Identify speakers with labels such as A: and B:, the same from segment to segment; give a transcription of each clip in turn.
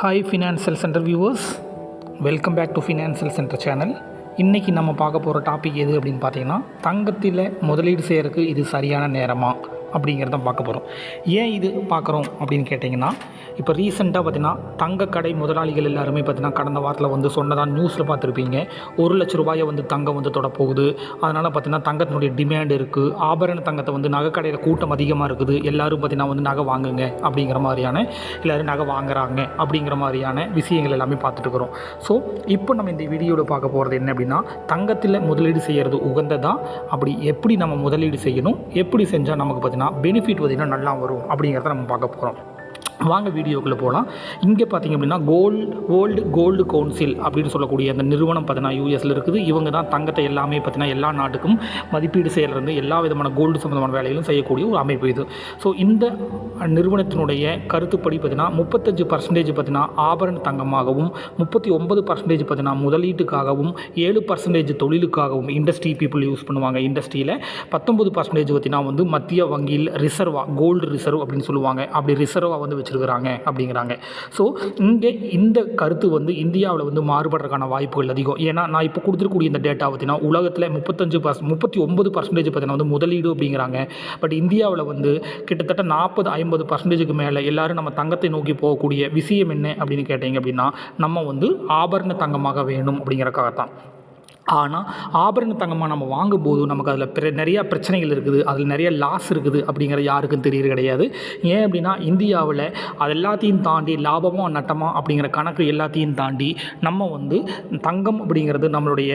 A: Hi financial centre viewers welcome back to financial centre channel இன்றைக்கி நம்ம பார்க்க போகிற டாபிக் எது அப்படின்னு பார்த்தீங்கன்னா தங்கத்தில் முதலீடு செய்கிறதுக்கு இது சரியான நேரமா? அப்படிங்கிறத பார்க்க போகிறோம் ஏன் இது பார்க்குறோம் அப்படின்னு கேட்டிங்கன்னா இப்போ ரீசெண்டாக பார்த்தீங்கன்னா தங்க கடை முதலாளிகள் எல்லாருமே பார்த்திங்கன்னா கடந்த வாரத்தில் வந்து சொன்னதாக நியூஸில் பார்த்துருப்பீங்க. ஒரு லட்ச ரூபாயை வந்து தங்கம் வந்து தொட போகுது அதனால் பார்த்தீங்கன்னா தங்கத்தினுடைய டிமாண்ட் இருக்குது ஆபரண தங்கத்தை வந்து நகைக்கடையில் கூட்டம் அதிகமாக இருக்குது. எல்லாரும் பார்த்தீங்கன்னா வந்து நகை வாங்குங்க அப்படிங்கிற மாதிரியான எல்லோரும் நகை வாங்குறாங்க அப்படிங்கிற மாதிரியான விஷயங்கள் எல்லாமே பார்த்துட்டு இருக்கிறோம். ஸோ இப்போ நம்ம இந்த வீடியோவில் பார்க்க போகிறது என்ன அப்படின்னா தங்கத்தில் முதலீடு செய்கிறது உகந்ததா? அப்படி எப்படி நம்ம முதலீடு செய்யணும்? எப்படி செஞ்சால் நமக்கு பார்த்தீங்கன்னா பெனிஃபிட் பார்த்திங்கன்னா நல்லா வரும் அப்படிங்கிறத நம்ம பார்க்க போகிறோம் வாங்க வீடியோக்குள்ளே போகலாம் இங்கே பார்த்தீங்க அப்படின்னா கோல்டு வேர்ல்டு கோல்டு கவுன்சில் அப்படின்னு சொல்லக்கூடிய அந்த நிறுவனம் பார்த்தீங்கன்னா யூஎஸில் இருக்குது. இவங்க தான் தங்கத்தை எல்லாமே பார்த்தீங்கன்னா எல்லா நாட்டுக்கும் மதிப்பீடு செய்கிறது எல்லா விதமான கோல்டு சம்மந்தமான வேலைகளும் செய்யக்கூடிய ஒரு அமைப்பு இது. ஸோ இந்த நிறுவனத்தினுடைய கருத்துப்படி பார்த்தீங்கன்னா முப்பத்தஞ்சு பர்சன்டேஜ் பார்த்தீங்கன்னா ஆபரண தங்கமாகவும் முப்பத்தி ஒன்பது பர்சன்டேஜ் பார்த்தீங்கன்னா முதலீட்டுக்காகவும் ஏழு பர்சன்டேஜ் தொழிலுக்காகவும் இண்டஸ்ட்ரி பீப்புள் யூஸ் பண்ணுவாங்க. இண்டஸ்ட்ரியில் பத்தொம்பது பர்சன்டேஜ் பார்த்தீங்கன்னா வந்து மத்திய வங்கியில் ரிசர்வாக கோல்டு ரிசர்வ் அப்படின்னு சொல்லுவாங்க. அப்படி ரிசர்வாக வந்து வச்சுருக்கிறாங்க அப்படிங்கிறாங்க. ஸோ இங்கே இந்த கருத்து வந்து இந்தியாவில் வந்து மாறுபடுறதுக்கான வாய்ப்புகள் அதிகம். ஏன்னா நான் இப்போ கொடுத்துருக்கூடிய இந்த டேட்டா பார்த்தீங்கன்னா உலகத்தில் முப்பத்தஞ்சு பர்ஸ் முப்பத்தி ஒன்பது பர்சன்டேஜ் பார்த்தீங்கன்னா வந்து முதலீடு அப்படிங்கிறாங்க. பட் இந்தியாவில் வந்து கிட்டத்தட்ட நாற்பது ஐம்பது பர்சன்டேஜுக்கு மேலே எல்லாரும் நம்ம தங்கத்தை நோக்கி போகக்கூடிய விஷயம் என்ன அப்படின்னு கேட்டிங்க அப்படின்னா நம்ம வந்து ஆபரண தங்கமாக வேணும் அப்படிங்கிறக்காகத்தான். ஆனால் ஆபரண தங்கமாக நம்ம வாங்கும்போது நமக்கு அதில் பிற நிறையா பிரச்சனைகள் இருக்குது அதில் நிறைய லாஸ் இருக்குது அப்படிங்கிற யாருக்கும் தெரியறது கிடையாது. ஏன் அப்படின்னா இந்தியாவில் அது எல்லாத்தையும் தாண்டி லாபமோ நட்டமா அப்படிங்கிற கணக்கு எல்லாத்தையும் தாண்டி நம்ம வந்து தங்கம் அப்படிங்கிறது நம்மளுடைய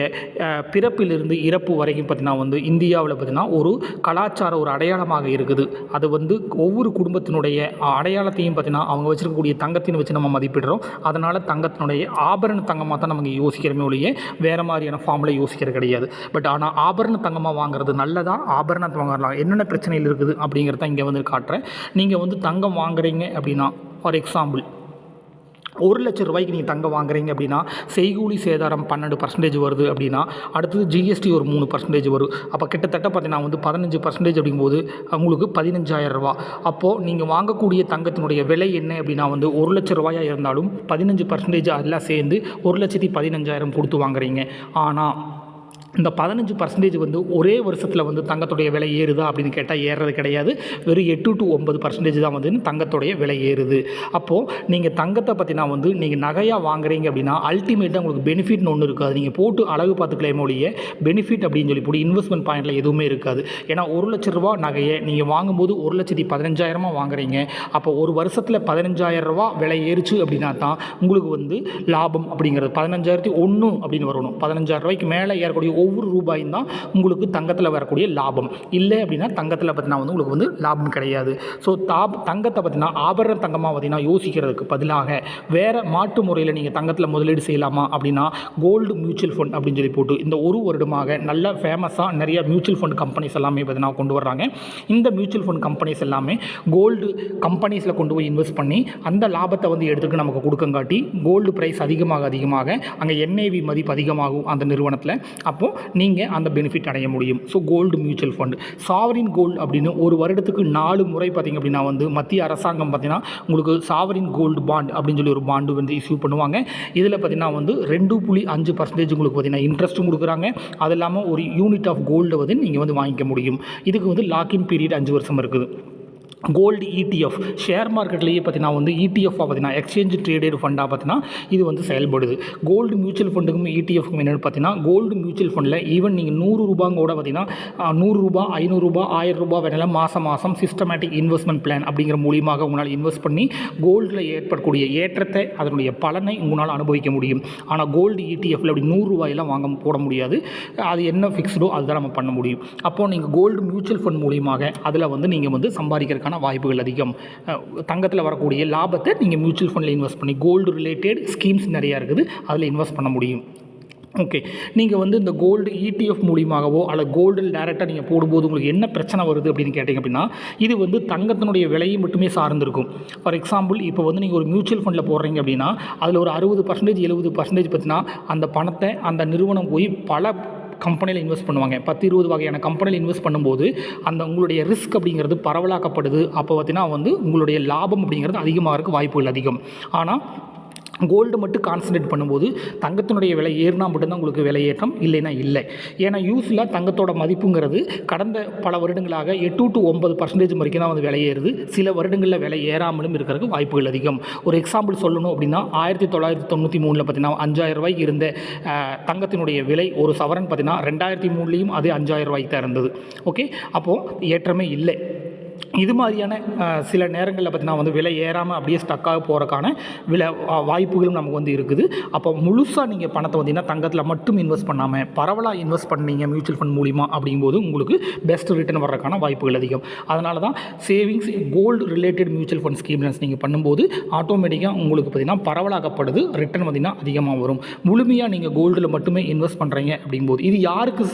A: பிறப்பிலிருந்து இறப்பு வரைக்கும் பார்த்திங்கன்னா வந்து இந்தியாவில் பார்த்திங்கன்னா ஒரு கலாச்சார ஒரு அடையாளமாக இருக்குது. அது வந்து ஒவ்வொரு குடும்பத்தினுடைய அடையாளத்தையும் பார்த்திங்கன்னா அவங்க வச்சிருக்கக்கூடிய தங்கத்தின் வச்சு நம்ம மதிப்பிடுறோம். அதனால் தங்கத்தினுடைய ஆபரண தங்கமாக தான் நமக்கு யோசிக்கிறோமே ஒழிய வேறு மாதிரியான ஃபார்ம் நம்மளே யோசிக்கிறது கிடையாது. பட் ஆனால் ஆபரண தங்கமாக வாங்குறது நல்லதா? ஆபரணத்தை வாங்கலாம். என்னென்ன பிரச்சனைகள் இருக்குது அப்படிங்கிறத இங்கே வந்து காட்டுறேன். நீங்கள் வந்து தங்கம் வாங்குறீங்க அப்படின்னா ஃபார் எக்ஸாம்பிள் ஒரு லட்சம் ரூபாய்க்கு நீங்கள் தங்கம் வாங்குறீங்க அப்படின்னா செய்கூலி சேதாரம் பன்னெண்டு பர்சன்டேஜ் வருது அப்படின்னா அடுத்தது ஜிஎஸ்டி ஒரு மூணு பர்சன்டேஜ் வரும். அப்போ கிட்டத்தட்ட பார்த்தீங்கன்னா வந்து பதினஞ்சு பர்சன்டேஜ் அப்படிங்கும்போது உங்களுக்கு பதினஞ்சாயிரம் ரூபா. அப்போது நீங்கள் வாங்கக்கூடிய தங்கத்தினுடைய விலை என்ன அப்படின்னா வந்து ஒரு லட்ச ரூபாயாக இருந்தாலும் பதினஞ்சு பர்சன்டேஜ் அதெல்லாம் சேர்ந்து ஒரு லட்சத்தி பதினஞ்சாயிரம் கொடுத்து வாங்குறீங்க. ஆனால் இந்த பதினஞ்சு பர்சன்டேஜ் வந்து ஒரே வருஷத்தில் வந்து தங்கத்துடைய விலை ஏறுதா அப்படின்னு கேட்டால் ஏறுறது கிடையாது. வெறும் எட்டு டு ஒன்பது பர்சன்டேஜ் தான் வந்து தங்கத்துடைய விலை ஏறுது. அப்போது நீங்கள் தங்கத்தை பற்றினா வந்து நீங்கள் நகையாக வாங்குறீங்க அப்படின்னா அல்டிமேட்டாக உங்களுக்கு பெனிஃபிட்னு ஒன்று இருக்காது. நீங்கள் போட்டு அழகு பார்த்துக்கலாம் ஒழிய பெனிஃபிட் அப்படின்னு சொல்லி போட்டு இன்வெஸ்ட்மெண்ட் பாயிண்டில் எதுவுமே இருக்காது. ஏன்னா ஒரு லட்ச ரூபா நகையை நீங்கள் வாங்கும்போது ஒரு லட்சத்தி பதினஞ்சாயிரமா வாங்குறீங்க. அப்போ ஒரு வருஷத்தில் பதினஞ்சாயிரம் ரூபா விலை ஏறுச்சு அப்படின்னா தான் உங்களுக்கு வந்து லாபம் அப்படிங்கிறது. பதினஞ்சாயிரத்தி ஒன்று அப்படின்னு வரணும். பதினஞ்சாயிரம் ரூபாய்க்கு மேலே ஏறக்கூடிய ஒவ்வொரு ரூபாயும் தான் உங்களுக்கு தங்கத்தில் வரக்கூடிய லாபம். இல்லை அப்படின்னா தங்கத்தில் பார்த்தீங்கன்னா வந்து உங்களுக்கு வந்து லாபம் கிடையாது. ஸோ தாப் தங்கத்தை பார்த்தீங்கன்னா ஆபரண தங்கமாக பார்த்தீங்கன்னா யோசிக்கிறதுக்கு பதிலாக வேறு மாட்டு முறையில் நீங்கள் தங்கத்தில் முதலீடு செய்யலாமா அப்படின்னா கோல்டு மியூச்சுவல் ஃபண்ட் அப்படின்னு சொல்லி போட்டு இந்த ஒரு வருடமாக நல்ல ஃபேமஸாக நிறைய மியூச்சுவல் ஃபண்ட் கம்பெனிஸ் எல்லாமே பார்த்தீங்கன்னா கொண்டு வர்றாங்க. இந்த மியூச்சுவல் ஃபண்ட் கம்பெனிஸ் எல்லாமே கோல்டு கம்பெனிஸில் கொண்டு போய் இன்வெஸ்ட் பண்ணி அந்த லாபத்தை வந்து எடுத்துக்க நமக்கு கொடுக்கங்காட்டி கோல்டு ப்ரைஸ் அதிகமாக அதிகமாக அங்கே என்ஐவி மதிப்பு அதிகமாகும் அந்த நிறுவனத்தில். அப்போது நீங்கள் அந்த பெனிஃபிட் அடைய முடியும். So gold mutual fund sovereign gold அப்படின்னு ஒரு வருடத்துக்கு நாலு முறை பார்த்திங்க அப்படின்னா வந்து மத்திய அரசாங்கம் பார்த்திங்கன்னா உங்களுக்கு சாவரின் கோல்டு பாண்ட் அப்படின்னு சொல்லி ஒரு பாண்டு வந்து இஷ்யூ பண்ணுவாங்க. இதில் பார்த்திங்கன்னா வந்து ரெண்டு புள்ளி அஞ்சு பர்சன்டேஜ் உங்களுக்கு பார்த்திங்கன்னா இன்ட்ரெஸ்ட்டும் கொடுக்குறாங்க. அது இல்லாமல் ஒரு யூனிட் ஆஃப் கோல்டு வந்து நீங்கள் வந்து வாங்கிக்க முடியும். இதுக்கு வந்து லாக்இன் பீரியட் அஞ்சு வருஷம் இருக்குது. கோல்டு இடிஎஃப் ஷேர் மார்க்கெட்லேயே பார்த்தீங்கன்னா வந்து இடிஎஃப் பார்த்தீங்கன்னா எக்ஸ்சேஞ்ச் ட்ரேடட் ஃபண்டாக பார்த்தீங்கன்னா இது வந்து செயல்படுது. கோல்டு மியூச்சுவல் ஃபண்டுக்கும் இடிஎஃப்க்கும் என்னென்னு பார்த்தீங்கன்னா கோல்டு மியூச்சுவல் ஃபண்டில் ஈவன் நீங்கள் நூறு ரூபாங்கூட பார்த்தீங்கன்னா நூறுரூபா ஐநூறுரூபா ஆயிரம் ரூபாய் வேணாலும் மாதம் மாதம் சிஸ்டமேட்டிக் இன்வெஸ்ட்மெண்ட் பிளான் அப்படிங்கிற மூலியமாக உங்களால் இன்வெஸ்ட் பண்ணி கோல்டில் ஏற்படக்கூடிய ஏற்றத்தை அதனுடைய பலனை உங்களால் அனுபவிக்க முடியும். ஆனால் கோல்டு இடிஎஃப்ல அப்படி நூறுரூவாயெல்லாம் வாங்க போட முடியாது. அது என்ன ஃபிக்ஸ்டோ அதுதான் நம்ம பண்ண முடியும். அப்போது நீங்கள் கோல்டு மியூச்சுவல் ஃபண்ட் மூலியமாக அதில் வந்து நீங்கள் வந்து சம்பாதிக்கிறதுக்கான வாய்ப்புகள் அதிகம். தங்கத்தில் வரக்கூடிய லாபத்தை நீங்கள் மியூச்சுவல் ஃபண்டில் இன்வெஸ்ட் பண்ணி கோல்டு ரிலேட்டட் ஸ்கீம்ஸ் நிறையா இருக்குது. அதில் இன்வெஸ்ட் பண்ண முடியும். ஓகே நீங்கள் வந்து இந்த கோல்டு இடிஎஃப் மூலியமாகவோ அல்லது கோல்டில் டேரெக்டாக நீங்கள் போடும்போது உங்களுக்கு என்ன பிரச்சனை வருது அப்படின்னு கேட்டிங்க அப்படின்னா இது வந்து தங்கத்தினுடைய விலையை மட்டுமே சார்ந்திருக்கும். ஃபார் எக்ஸாம்பிள் இப்போ வந்து நீங்கள் ஒரு மியூச்சுவல் ஃபண்டில் போடுறீங்க அப்படின்னா அதில் ஒரு அறுபது பர்சன்டேஜ் எழுபது பர்சன்டேஜ் பார்த்தீங்கன்னா அந்த பணத்தை அந்த நிறுவனம் போய் பல கம்பெனியில் இன்வெஸ்ட் பண்ணுவாங்க. பத்து இருபது வகையான கம்பெனியில் இன்வெஸ்ட் பண்ணும்போது அந்த உங்களுடைய ரிஸ்க் அப்படிங்கிறது பரவலாக்கப்படுது. அப்போ பார்த்தீங்கன்னா வந்து உங்களுடைய லாபம் அப்படிங்கிறது அதிகமாக இருக்க வாய்ப்புகள் அதிகம். ஆனால் கோல்டு மட்டும் கான்சன்ட்ரேட் பண்ணும்போது தங்கத்தினுடைய விலை ஏறினா மட்டும்தான் உங்களுக்கு விலையேற்றம் இல்லைன்னா இல்லை. ஏன்னா யூஸில் தங்கத்தோட மதிப்புங்கிறது கடந்த பல வருடங்களாக எட்டு டு ஒன்பது பர்சன்டேஜ் வரைக்கும் தான் வந்து விலையேறுது. சில வருடங்களில் விலை ஏறாமலும் இருக்கிறதுக்கு வாய்ப்புகள் அதிகம். ஒரு எக்ஸாம்பிள் சொல்லணும் அப்படின்னா ஆயிரத்தி தொள்ளாயிரத்தி தொண்ணூற்றி மூணில் பார்த்தீங்கன்னா அஞ்சாயிரம் ரூபாய்க்கு இருந்த தங்கத்தினுடைய விலை ஒரு சவரன் பார்த்தீங்கன்னா ரெண்டாயிரத்தி மூணுலேயும் அது அஞ்சாயிரம் ரூபாய்க்கு தான் இருந்தது. ஓகே அப்போது ஏற்றமே இல்லை. இது மாதிரியான சில நேரங்களில் பார்த்தீங்கன்னா வந்து விலை ஏறாமல் அப்படியே ஸ்டக்காக போகிறக்கான விலை வாய்ப்புகளும் நமக்கு வந்து இருக்குது. அப்போ முழுசாக நீங்கள் பணத்தை வந்தீங்கன்னா தங்கத்தில் மட்டும் இன்வெஸ்ட் பண்ணாமல் பரவலாக இன்வெஸ்ட் பண்ணீங்க மியூச்சுவல் ஃபண்ட் மூலிமா அப்படிங்கும்போது உங்களுக்கு பெஸ்ட் ரிட்டர்ன் வர்றதுக்கான வாய்ப்புகள் அதிகம். அதனால தான் savings gold related mutual fund schemes நீங்கள் பண்ணும்போது ஆட்டோமேட்டிக்காக உங்களுக்கு பார்த்தீங்கன்னா பரவலாக்கப்படுது ரிட்டர்ன் பார்த்தீங்கன்னா அதிகமாக வரும். முழுமையாக நீங்கள் கோல்டில் மட்டுமே இன்வெஸ்ட் பண்ணுறீங்க அப்படிங்கும்போது இது யாருக்கு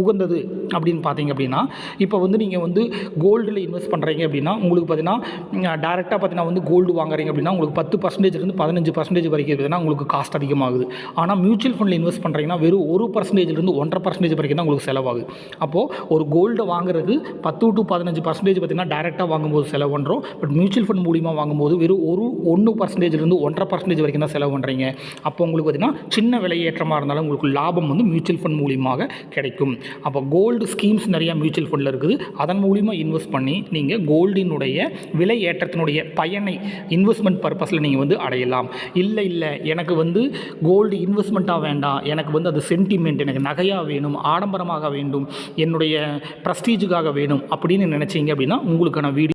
A: உகந்தது அப்படின்னு பார்த்தீங்க அப்படின்னா இப்போ வந்து நீங்கள் வந்து கோல்டில் இன்வெஸ்ட் பண்ணுறீங்க அப்படின்னா உங்களுக்கு பார்த்தீங்கன்னா டேரெக்டாக பார்த்தீங்கன்னா வந்து கோல்டு வாங்குறீங்க அப்படின்னா உங்களுக்கு பத்து பர்சன்டேஜ்லேருந்து பதினஞ்சு பர்சன்டேஜ் வரைக்கும் பார்த்தீங்கன்னா உங்களுக்கு காஸ்ட் அதிகமாகுது. ஆனால் மியூச்சுவல் ஃபண்டில் இன்வெஸ்ட் பண்ணுறீங்கன்னா வெறும் ஒரு பர்சன்டேஜ்லேருந்து ஒன்றரை பர்சன்டேஜ் வரைக்கும் தான் உங்களுக்கு செலவாகுது. அப்போது ஒரு கோல்டு வாங்குறது பத்து டு பதினஞ்சு பர்சன்டேஜ் பார்த்தீங்கன்னா டேரெக்டாக வாங்கும்போது செலவு பண்ணுறோம் பட் மியூச்சுவல் ஃபண்ட் மூலிமா வாங்கும்போது வெறும் ஒரு ஒன்று பர்சன்டேஜ்லேருந்து ஒன்றரை பர்சன்டேஜ் வரைக்கும் தான் செலவு பண்ணுறீங்க அப்போ உங்களுக்கு பார்த்தீங்கன்னா சின்ன விலையேற்றமாக இருந்தாலும் உங்களுக்கு லாபம் வந்து மியூச்சுவல் ஃபண்ட் மூலியமாக கிடைக்கும். அப்போ கோல்டு ஸ்கீம்ஸ் நிறையா மியூச்சுவல் ஃபண்டில் இருக்குது. அதன் மூலிமா இன்வெஸ்ட் பண்ணி நீங்கள் கோல்டினுடைய விலை ஏற்றத்தினுடைய பயனை இன்வெஸ்ட்மெண்ட் பர்பஸில் நீங்கள் வந்து அடையலாம். இல்லை இல்லை எனக்கு வந்து கோல்டு இன்வெஸ்ட்மெண்ட்டாக வேண்டாம். எனக்கு வந்து அது சென்டிமெண்ட் எனக்கு நகையாக வேணும் ஆடம்பரமாக வேண்டும் என்னுடைய ப்ரஸ்டீஜுக்காக வேணும் அப்படின்னு நினச்சிங்க அப்படின்னா உங்களுக்கான வீடியோ